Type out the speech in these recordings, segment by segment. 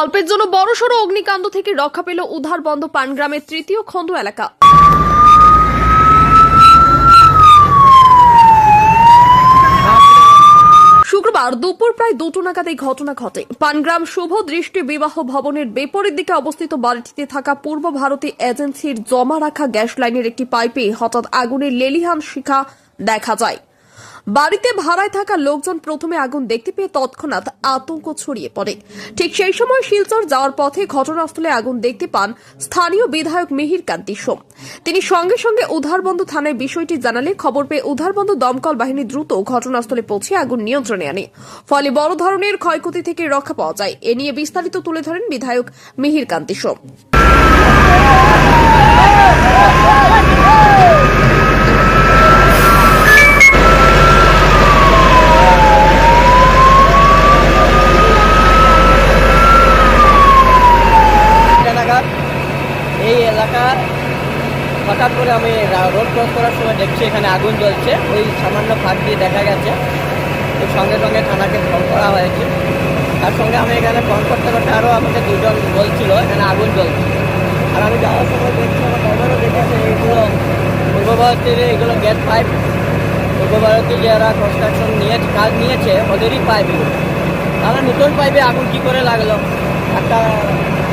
অল্পের জন্য বড়সড় অগ্নিকাণ্ড থেকে রক্ষা পেল উদ্ধারবন্দ পানগ্রামের তৃতীয় খণ্ড এলাকা। শুক্রবার দুপুর প্রায় দুটো নাগাদ এই ঘটনা ঘটে। পানগ্রাম শুভ দৃষ্টি বিবাহ ভবনের বিপরীত দিকে অবস্থিত বাড়িটিতে থাকা পূর্ব ভারতী এজেন্সির জমা রাখা গ্যাস লাইনের একটি পাইপে হঠাৎ আগুনের লেলিহান শিখা দেখা যায়। বাড়িতে ভাড়ায় থাকা লোকজন প্রথমে আগুন দেখতে পেয়ে তৎক্ষণাৎ আতঙ্ক ছড়িয়ে পড়ে। ঠিক সেই সময় শিলচর যাওয়ার পথে ঘটনাস্থলে আগুন দেখতে পান স্থানীয় বিধায়ক মিহির কান্তি সোম। তিনি সঙ্গে সঙ্গে উদ্ধারবন্দ থানায় বিষয়টি জানালে খবর পেয়ে উদ্ধারবন্দ দমকল বাহিনী দ্রুত ঘটনাস্থলে পৌঁছে আগুন নিয়ন্ত্রণে আনে। ফলে বড় ধরনের ক্ষয়ক্ষতি থেকে রক্ষা পাওয়া যায়। এ নিয়ে বিস্তারিত তুলে ধরেন বিধায়ক মিহির কান্তি সোম। এলাকার। হঠাৎ করে আমি রোড ক্রস করার সময় দেখছি এখানে আগুন জ্বলছে। ওই সামান্য ফাঁক দিয়ে দেখা গেছে। তো সঙ্গে সঙ্গে থানাকে ফোন করা হয়েছে। তার সঙ্গে আমি এখানে ফোন করতে করতে আরও আমাকে দুজন বলছিল, এখানে আগুন জ্বলছে। আর আমি যাওয়ার সময় দেখছি, আমার ড্রাইভারও দেখেছে এইগুলো পূর্ব ভারতের এগুলো গ্যাস পাইপ পূর্ব ভারতে যারা কনস্ট্রাকশন নিয়ে কাজ নিয়েছে, ওদেরই পাইপ এগুলো তাহলে নতুন পাইপে আগুন কী করে লাগল? একটা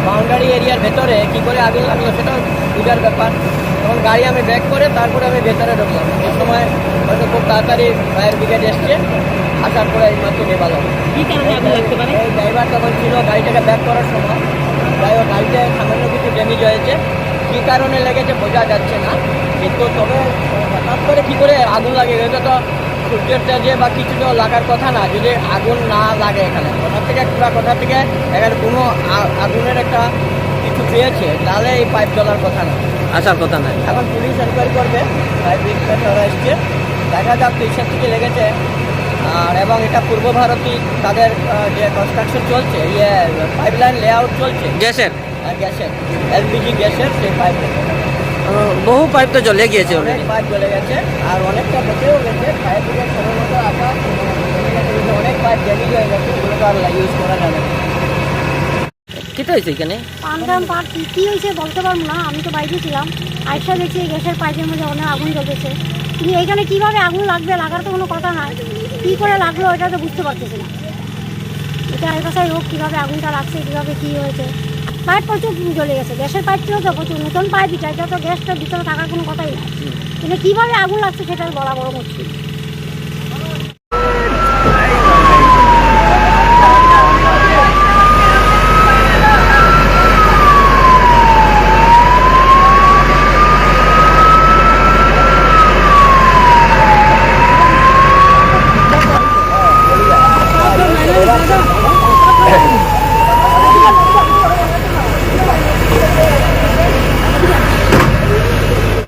বাউন্ডারি এরিয়ার ভেতরে কী করে আগুন লাগল সেটাও বুঝার ব্যাপার। তখন গাড়ি আমি ব্যাক করে তারপরে আমি ভেতরে ঢুকলাম। এই সময় হয়তো খুব তাড়াতাড়ি ফায়ার ব্রিগেড এসছে। আসার পরে এই মাত্র নেবালো কি কারণে আগুন এই ড্রাইভার তখন ছিল গাড়িটাকে ব্যাক করার সময়। হোক গাড়িতে সামান্য কিছু ড্যামেজ হয়েছে। কী কারণে লেগেছে বোঝা যাচ্ছে না। কিন্তু তবে হঠাৎ করে কী করে আগুন লাগে এটা তো সূর্যের তেজে বা কিছু তো লাগার কথা না যদি আগুন না লাগে এখানে কোথা থেকে পুরা কোথা থেকে এখানে কোনো আগুনের একটা কিছু পেয়েছে তাহলে এই পাইপ জ্বলার কথা না। আসার কথা নাই এখন পুলিশ এনকোয়ারি করবে ফায়ার ইন্সপেক্টররা এসছে দেখা যাক কিসের থেকে লেগেছে। আর এবং এটা পূর্ব ভারতী তাদের যে কনস্ট্রাকশন চলছে ইয়ে পাইপ লাইন লেআউট চলছে। গ্যাসের? আর গ্যাসের এলপিজি গ্যাসের সেই পাইপ বহু পাইপ তো জ্বলে গিয়েছে অনেক পাইপ জ্বলে গেছে আর অনেকটা বেঁচেও গেছে ফায়ার ব্রিগেড সময় মতো আসা জ্বলে গেছে, কিন্তু অনেক পাইপ ড্যামেজ হয়ে গেছে এগুলো তো আর ইউজ করা যাবে না কেটে হয়েছে এখানে? পানগ্রাম পার্ক কী হয়েছে বলতে পারব না আমি তো বাইরে ছিলাম। আইসা দেখছি গ্যাসের পাইপের মধ্যে অনেক আগুন জ্বলতেছে। কিন্তু এইখানে কীভাবে আগুন লাগবে লাগার তো কোনো কথা নাই। কী করে লাগল এটা তো বুঝতে পারতেছি না। এটা এর কথাই হোক কীভাবে আগুনটা লাগছে কীভাবে কী হয়েছে। পাইপ প্রচুর জ্বলে গেছে গ্যাসের পাইপ ছিল তো প্রচুর নতুন পাইপ এটা এটা তো গ্যাসটার ভিতরে থাকার কোনো কথাই নাই। কিন্তু কীভাবে আগুন লাগছে সেটা বলা বড় মুশকিল।